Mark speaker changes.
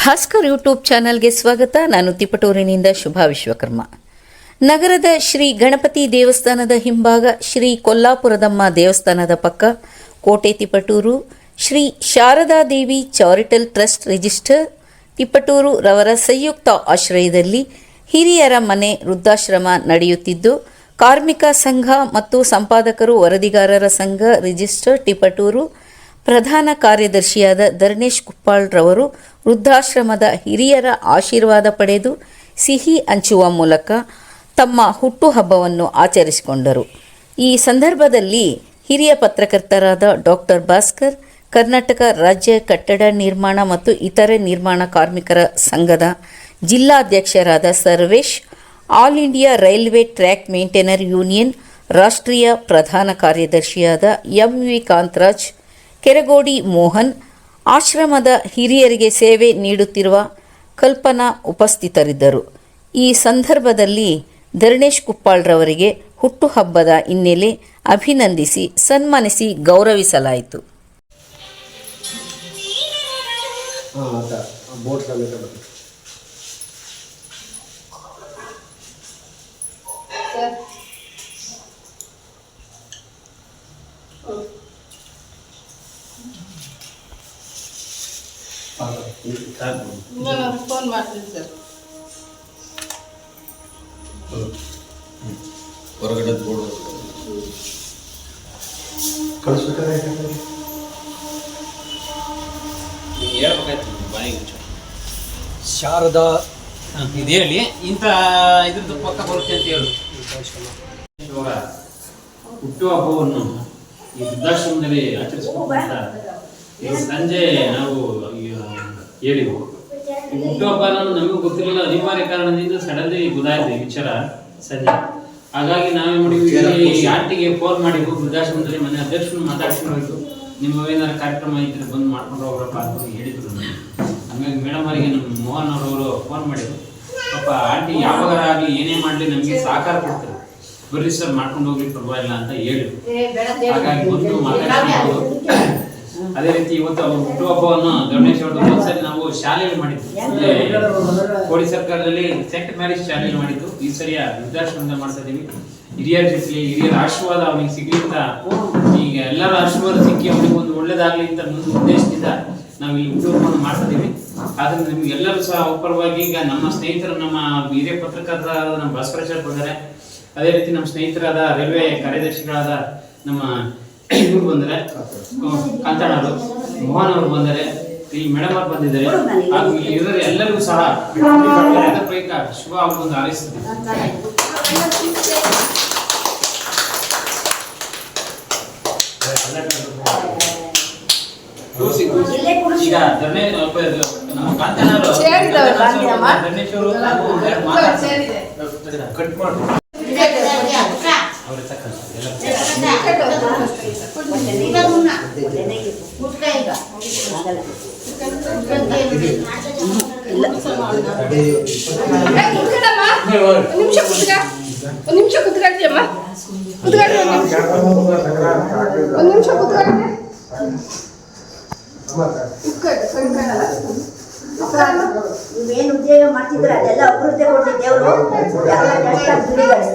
Speaker 1: Bhaskar YouTube ಚಾನಲ್ಗೆ ಸ್ವಾಗತ. ನಾನು ತಿಪಟೂರಿನಿಂದ ಶುಭಾ ವಿಶ್ವಕರ್ಮ. ನಗರದ ಶ್ರೀ ಗಣಪತಿ ದೇವಸ್ಥಾನದ ಹಿಂಭಾಗ ಶ್ರೀ ಕೊಲ್ಲಾಪುರದಮ್ಮ ದೇವಸ್ಥಾನದ ಪಕ್ಕ ಕೋಟೆ Tiptur, Shri Sharadadevi charitable trust register, Tiptur ರವರ ಸಂಯುಕ್ತ ಆಶ್ರಯದಲ್ಲಿ ಹಿರಿಯರ ಮನೆ ವೃದ್ಧಾಶ್ರಮ ನಡೆಯುತ್ತಿದ್ದು, ಕಾರ್ಮಿಕ ಸಂಘ ಮತ್ತು ಸಂಪಾದಕರು, ವರದಿಗಾರರ ಸಂಘ ರಿಜಿಸ್ಟರ್ ಟಿಪಟೂರು ಪ್ರಧಾನ ಕಾರ್ಯದರ್ಶಿಯಾದ ಧರ್ಣೇಶ್ ಕುಪ್ಪಾಳ್ ರವರು ವೃದ್ಧಾಶ್ರಮದ ಹಿರಿಯರ ಆಶೀರ್ವಾದ ಪಡೆದು ಸಿಹಿ ಹಂಚುವ ಮೂಲಕ ತಮ್ಮ ಹುಟ್ಟುಹಬ್ಬವನ್ನು ಆಚರಿಸಿಕೊಂಡರು. ಈ ಸಂದರ್ಭದಲ್ಲಿ ಹಿರಿಯ ಪತ್ರಕರ್ತರಾದ ಡಾಕ್ಟರ್ ಭಾಸ್ಕರ್, ಕರ್ನಾಟಕ ರಾಜ್ಯ ಕಟ್ಟಡ ನಿರ್ಮಾಣ ಮತ್ತು ಇತರೆ ನಿರ್ಮಾಣ ಕಾರ್ಮಿಕರ ಸಂಘದ ಜಿಲ್ಲಾಧ್ಯಕ್ಷರಾದ Sarvesh, all India railway track maintainer union, ರಾಷ್ಟ್ರೀಯ ಪ್ರಧಾನ ಕಾರ್ಯದರ್ಶಿಯಾದ ಎಂ ವಿ ಕಾಂತರಾಜ್ ಕೆರಗೋಡಿ ಮೋಹನ್ ಆಶ್ರಮದ ಹಿರಿಯರಿಗೆ ಸೇವೆ ನೀಡುತ್ತಿರುವ ಕಲ್ಪನಾ ಉಪಸ್ಥಿತರಿದ್ದರು. ಈ ಸಂದರ್ಭದಲ್ಲಿ ಧರಣೇಶ್ ಕುಪ್ಪಾಳ್ರವರಿಗೆ ಹುಟ್ಟುಹಬ್ಬದ ಹಿನ್ನೆಲೆ ಅಭಿನಂದಿಸಿ ಸನ್ಮಾನಿಸಿ ಗೌರವಿಸಲಾಯಿತು.
Speaker 2: ಹಾಂ
Speaker 3: ನಾನು ಫೋನ್ ಮಾಡ್ತೀನಿ ಸರ್
Speaker 4: ಹೊರಗಡೆ ಬೋರ್ಡ್
Speaker 2: ಕಳಿಸ್ಬೇಕಾದ್ರೆ
Speaker 4: ಹೇಳ್ಬೇಕಾಯ್ತು ಬಾಯಿಗೆ.
Speaker 2: ಶಾರದಾ
Speaker 4: ಇದು ಹೇಳಿ. ಇಂಥ ಇದ್ರದ್ದು ಪಕ್ಕ ಬರುತ್ತೆ ಅಂತ ಹೇಳು. ಹುಟ್ಟುವ ಹಬ್ಬವನ್ನು ಈ ವೃದ್ಧಾಶ್ರಮದಲ್ಲಿ ಆಚರಿಸ್ಬೇಕಂತ ಸಂಜೆ ನಾವು ಹೇಳಿದ್ವಿ. ಹೇಳಿವು ಈ ಹುಟ್ಟುಹಬ್ಬ ಅನ್ನೋದು ನಮಗೂ ಗೊತ್ತಿರಲಿಲ್ಲ ಅನಿವಾರ್ಯ ಕಾರಣದಿಂದ ಸಡನ್ಲಿ ಗೊತ್ತಾಯ್ತು ಈ ವಿಚಾರ ಸಂಜೆ. ಹಾಗಾಗಿ ನಾವೇ ಮಾಡಿದ್ವಿ ಯಾಟಿಗೆ ಆಂಟಿಗೆ ಫೋನ್ ಮಾಡಿ ವೃದ್ಧಾಶ್ರಮದಲ್ಲಿ ಮನೆ ಅಧ್ಯಕ್ಷರು ಮಾತಾಡ್ಕೊಂಡು ಹೋಯ್ತು. ನಿಮ್ಮ ಏನಾದ್ರು ಕಾರ್ಯಕ್ರಮ ಇದ್ರೆ ಬಂದು ಮಾಡ್ಕೊಂಡು ಹೋಗ್ರಪ್ಪ ಅಂತ ಹೇಳಿದ್ರು ಆಮೇಲೆ ಹಂಗಾಗಿ ಮೇಡಮ್ ಅವರಿಗೆ ನಮ್ಮ ಮೋಹನ್ ಅವರವರು ಫೋನ್ ಮಾಡಿದ್ರು. ಪಾಪ ಆಂಟಿ ಯಾವಾಗಾರ ಆಗಲಿ ಏನೇ ಮಾಡಲಿ ನಮಗೆ ಸಹಕಾರ ಕೊಡ್ತಾರೆ. ಬರ್ರಿ ಸರ್ ಮಾಡ್ಕೊಂಡು ಹೋಗ್ಲಿ ಪರವಾಗಿಲ್ಲ ಅಂತ ಹೇಳಿದ್ರು. ಹಾಗಾಗಿ ಬಂದು ಮಾತಾಡ್ಕೊಂಡು ಅದೇ ರೀತಿ ಇವತ್ತು ಅವರು ಹುಟ್ಟುಹಬ್ಬವನ್ನು ಗಣೇಶ್ವರದ ನಾವು ಶಾಲೆಯಲ್ಲಿ ಮಾಡಿದ್ವಿ. ಕೋಡಿ ಸರ್ಕಾರದಲ್ಲಿ ಸೆಂಟ್ ಮ್ಯಾರೇಜ್ ಶಾಲೆಯಲ್ಲಿ ಮಾಡಿದ್ದು. ಈ ಸರಿಯ ವೃದ್ಧಾಶ್ರಮದ ಮಾಡ್ತಾ ಇದೀವಿ. ಹಿರಿಯರ ಜೊತೆ ಹಿರಿಯರ ಆಶೀರ್ವಾದ ಅವನಿಗೆ ಸಿಗ್ಲಿ ಅಂತ ಈಗ ಎಲ್ಲರ ಆಶೀರ್ವಾದ ಸಿಕ್ಕಿ ಅವನಿಗೆ ಒಂದು ಒಳ್ಳೇದಾಗ್ಲಿ ಅಂತ ಒಂದು ಉದ್ದೇಶದಿಂದ ನಾವು ಈ ಹುಟ್ಟುಹಬ್ಬವನ್ನು ಮಾಡ್ತಾ ಇದೀವಿ. ಆದ್ರಿಂದ ನಿಮ್ಗೆ ಎಲ್ಲರೂ ಸಹ ಪರವಾಗಿ ಈಗ ನಮ್ಮ ಸ್ನೇಹಿತರು ನಮ್ಮ ಹಿರಿಯ ಪತ್ರಕರ್ತರಾದ ನಮ್ಮ ಭಾಸ್ಕರಾಚಾರ್ಯ ಬಂದರೆ. ಅದೇ ರೀತಿ ನಮ್ಮ ಸ್ನೇಹಿತರಾದ ರೈಲ್ವೆ ಕಾರ್ಯದರ್ಶಿಗಳಾದ ನಮ್ಮ ಇವ್ರು ಬಂದರೆ ಕಾಂತಣ್ಣವರು ಮೋಹನ್ ಅವರು ಬಂದರೆ ಈ ಮೇಡಮ್ ಅವರು ಬಂದಿದ್ದಾರೆ. ಹಾಗೂ ಇಲ್ಲಿ ಇರೋರು ಎಲ್ಲರಿಗೂ ಸಹ ಎಲ್ಲರ ಪ್ರಯುಕ್ತ ಶುಭ ಒಂದು ಹಾರೈಸ್ತೀವಿ ಈಗ ನಮ್ಮ
Speaker 3: ಕಾಂತಣ್ಣರು
Speaker 2: ಕಟ್ ಮಾಡಿ
Speaker 4: ಅವ್ರ ಎಲ್ಲ
Speaker 2: ಅದೇ
Speaker 3: ಏ, ಕುತ್ಕೊಳಮ್ಮ. ಒಂದ್ ನಿಮಿಷ ಕುತ್ಕ ಒಂದು ನಿಮಿಷ ಕುತ್ಕೊಳ್ತೀಯಮ್ಮ ಕುತ್ಕೊಳ್ಳಿ ಒಂದ್ ನಿಮಿಷ ಕುತ್ಕೊಳ್ಳಿ.
Speaker 5: ನೀವೇನು ಉದ್ಯೋಗ ಮಾಡ್ತಿದ್ರ ಅದೆಲ್ಲ ಅಭಿವೃದ್ಧಿ ಕೊಡ್ಲಿ ದೇವರು ಎಲ್ಲ ಕಷ್ಟ ದುಡಿಗಳು